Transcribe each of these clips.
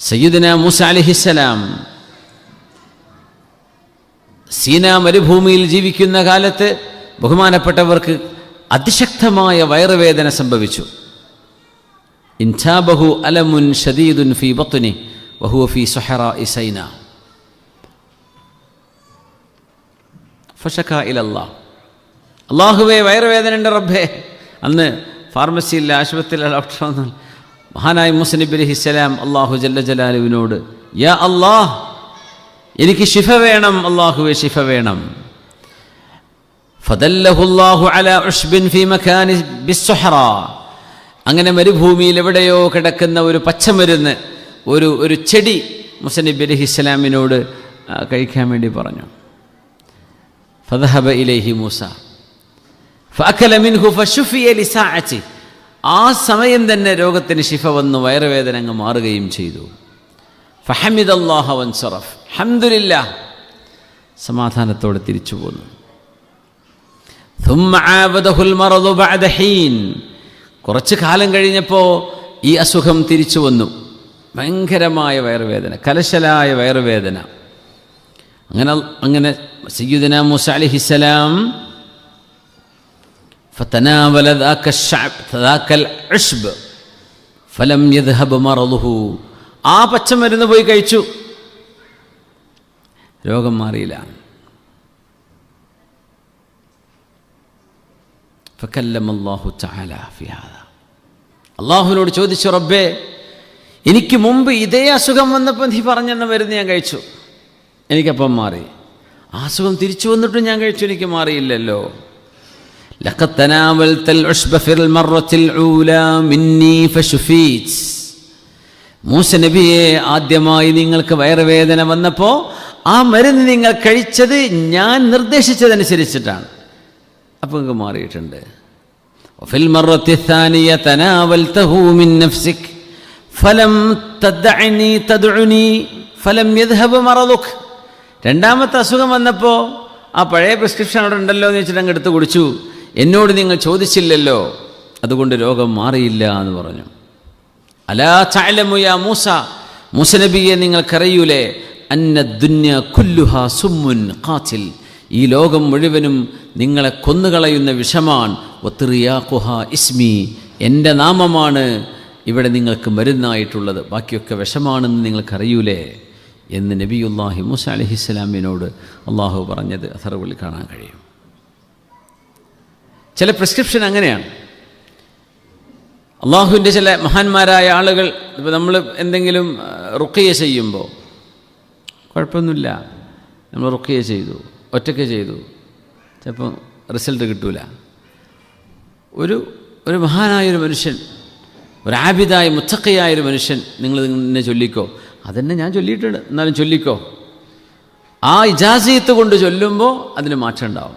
സയ്യിദന മൂസ അലിഹിസ്സലാം സീന മരുഭൂമിയിൽ ജീവിക്കുന്ന കാലത്ത് ബഹുമാനപ്പെട്ടവർക്ക് അതിശക്തമായ വയറുവേദന സംഭവിച്ചു. ഇൻഷാബഹു അലമുൻ ഷദീദുൻ ഫി ബത്തുനി വഹുവ ഫി സൊഹറ ഇസൈന ഫഷക്ക ഇലല്ലാ. അള്ളാഹുവേ വയറുവേദന ഉണ്ട് റബ്ബേ അന്ന് ഫാർമസിയിൽ ആശുപത്രിയിലെ ഡോക്ടർ മഹാനായ മുസ്ലിബ് അലഹിസ്സലാം അള്ളാഹു ജല്ല ജലാലുവിനോട് യാ അള്ളാഹ് എനിക്ക് ശിഫ വേണം അള്ളാഹുവെ ശിഫ വേണം. ഉഷ്ബിൻ അങ്ങനെ മരുഭൂമിയിൽ എവിടെയോ കിടക്കുന്ന ഒരു പച്ചമരുന്ന് ഒരു ഒരു ചെടി മുസനബി അലഹി ഇസ്ലാമിനോട് കഴിക്കാൻ വേണ്ടി പറഞ്ഞു. ഫദഹബ ഇലൈഹി മൂസ. ഫഅക്കല ആ സമയം തന്നെ രോഗത്തിന് ശിഫ വന്ന് വയറുവേദന അങ്ങ് മാറുകയും ചെയ്തു. ഫഹമിദ് അള്ളാഹ വൻസറഫ്. ഹംദുലില്ല സമാധാനത്തോടെ തിരിച്ചു പോന്നു. കുറച്ച് കാലം കഴിഞ്ഞപ്പോൾ ഈ അസുഖം തിരിച്ചു വന്നു. ഭയങ്കരമായ വയറുവേദന കലശലായ വയറുവേദന. അങ്ങനെ അങ്ങനെ സയ്യുദന മുസ അലിഹിസലാം فتناول ذاك الشعب ذاك العشب فلم يذهب مرضه ആ പച്ചമരുന്ന് പോയി കഴിച്ചു രോഗം മാറിയില്ല فكلم الله تعالى في هذا അള്ളാഹുവിനോട് ചോദിച്ചു റബ്ബേ എനിക്ക് മുമ്പ് ഇതേ അസുഖം വന്നപ്പോൾ നീ പറഞ്ഞെന്ന മരുന്ന് ഞാൻ കഴിച്ചു എനിക്കപ്പം മാറി ആ അസുഖം തിരിച്ചു വന്നിട്ടും ഞാൻ കഴിച്ചു എനിക്ക് മാറിയില്ലല്ലോ لقد تناولت العشب في المرة الأولى مني فشفيت മൂസ നബിയെ ആദ്യമായി നിങ്ങൾക്ക് വയറുവേദന വന്നപ്പോൾ ആ മരുന്ന് നിങ്ങൾ കഴിച്ചത് ഞാൻ നിർദ്ദേശിച്ചതനുസരിച്ചിട്ടാണ് അപ്പോൾ നിങ്ങൾക്ക് മാറിയിട്ടുണ്ട് وفي المرة الثانية تناولته من نفسك فلم تدعني تدعني فلم يذهب مرضك രണ്ടാമത്തെ അസുഖം വന്നപ്പോൾ ആ പഴയ പ്രിസ്ക്രിപ്ഷൻ അവിടെ ഉണ്ടല്ലോ എന്ന് വെച്ചിട്ട് അങ്ങ് എടുത്ത് കുടിച്ചു എന്നോട് നിങ്ങൾ ചോദിച്ചില്ലല്ലോ അതുകൊണ്ട് രോഗം മാറിയില്ല എന്ന് പറഞ്ഞു. അലാ ചാലമുയ മൂസ മൂസ നബിയെ നിങ്ങൾക്കറിയൂലേ അന്ന കുല്ലുഹ സുമ്മുൻ കാച്ചിൽ ഈ ലോകം മുഴുവനും നിങ്ങളെ കൊന്നുകളയുന്ന വിഷമാണ്. ഒത്തിറിയാഖുഹ ഇസ്മി എന്റെ നാമമാണ് ഇവിടെ നിങ്ങൾക്ക് മരുന്നായിട്ടുള്ളത്. ബാക്കിയൊക്കെ വിഷമാണെന്ന് നിങ്ങൾക്കറിയൂലേ എന്ന് നബിയുല്ലാഹി മൂസ അലഹിസ്സലാമിനോട് അള്ളാഹു പറഞ്ഞത് അഥർവിൽ കാണാൻ കഴിയും. ചില പ്രിസ്ക്രിപ്ഷൻ അങ്ങനെയാണ്. അള്ളാഹുവിന്റെ ചില മഹാന്മാരായ ആളുകൾ ഇപ്പോൾ നമ്മൾ എന്തെങ്കിലും റുക്കയ ചെയ്യുമ്പോൾ കുഴപ്പമൊന്നുമില്ല. നമ്മൾ റുക്കയ ചെയ്തു ഒറ്റയ്ക്ക് ചെയ്തു ചിലപ്പോൾ റിസൾട്ട് കിട്ടൂല. ഒരു ഒരു മഹാനായൊരു മനുഷ്യൻ ഒരു ആബിദായ മുത്തക്കയായൊരു മനുഷ്യൻ നിങ്ങൾ എന്നെ ചൊല്ലിക്കോ. അതെന്നെ ഞാൻ ചൊല്ലിയിട്ടുണ്ട് എന്നാലും ചൊല്ലിക്കോ. ആ ഇജാസിയത്ത് കൊണ്ട് ചൊല്ലുമ്പോൾ അതിന് മാറ്റം ഉണ്ടാവും.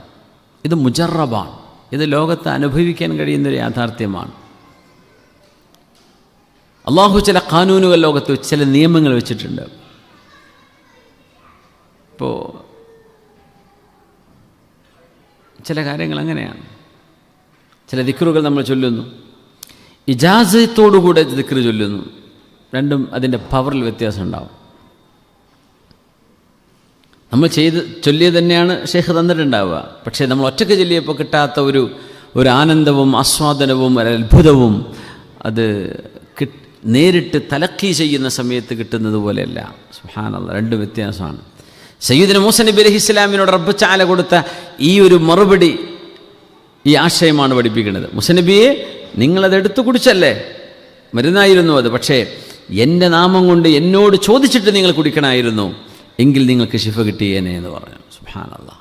ഇത് മുജറബാണ്. ഇത് ലോകത്ത് അനുഭവിക്കാൻ കഴിയുന്നൊരു യാഥാർത്ഥ്യമാണ്. അള്ളാഹു ചില കാനൂനുകൾ ലോകത്ത് ചില നിയമങ്ങൾ വെച്ചിട്ടുണ്ട്. ഇപ്പോൾ ചില കാര്യങ്ങൾ അങ്ങനെയാണ്. ചില ദിക്റുകൾ നമ്മൾ ചൊല്ലുന്നു. ഇജാസത്തോടുകൂടെ ദിക്റ് ചൊല്ലുന്നു. രണ്ടും അതിന്റെ പവറിൽ വ്യത്യാസം ഉണ്ടാവും നമ്മൾ ചെയ്ത് ചൊല്ലിയത് തന്നെയാണ് ഷെയ്ഖ് തന്നിട്ടുണ്ടാവുക. പക്ഷേ നമ്മൾ ഒറ്റയ്ക്ക് ചൊല്ലിയപ്പോൾ കിട്ടാത്ത ഒരു ഒരു ആനന്ദവും ആസ്വാദനവും ഒരു അത്ഭുതവും അത് നേരിട്ട് തലക്കി ചെയ്യുന്ന സമയത്ത് കിട്ടുന്നത് പോലെയല്ല. സുഹാനല്ല രണ്ട് വ്യത്യാസമാണ്. സയ്യിദിന് മൂസ നബി അലഹി ഇസ്ലാമിനോട് റബ്ബ് ചാല കൊടുത്ത ഈ ഒരു മറുപടി ഈ ആശയമാണ് പഠിപ്പിക്കുന്നത്. മുസനബിയെ നിങ്ങളത് എടുത്തു കുടിച്ചല്ലേ? മരുന്നായിരുന്നു അത്. പക്ഷേ എന്റെ നാമം കൊണ്ട് എന്നോട് ചോദിച്ചിട്ട് നിങ്ങൾ കുടിക്കണമായിരുന്നു. എങ്കിൽ നിങ്ങൾക്ക് ശിഫ കിട്ടിയേനെ എന്ന് പറഞ്ഞു. സുഹാനല്ല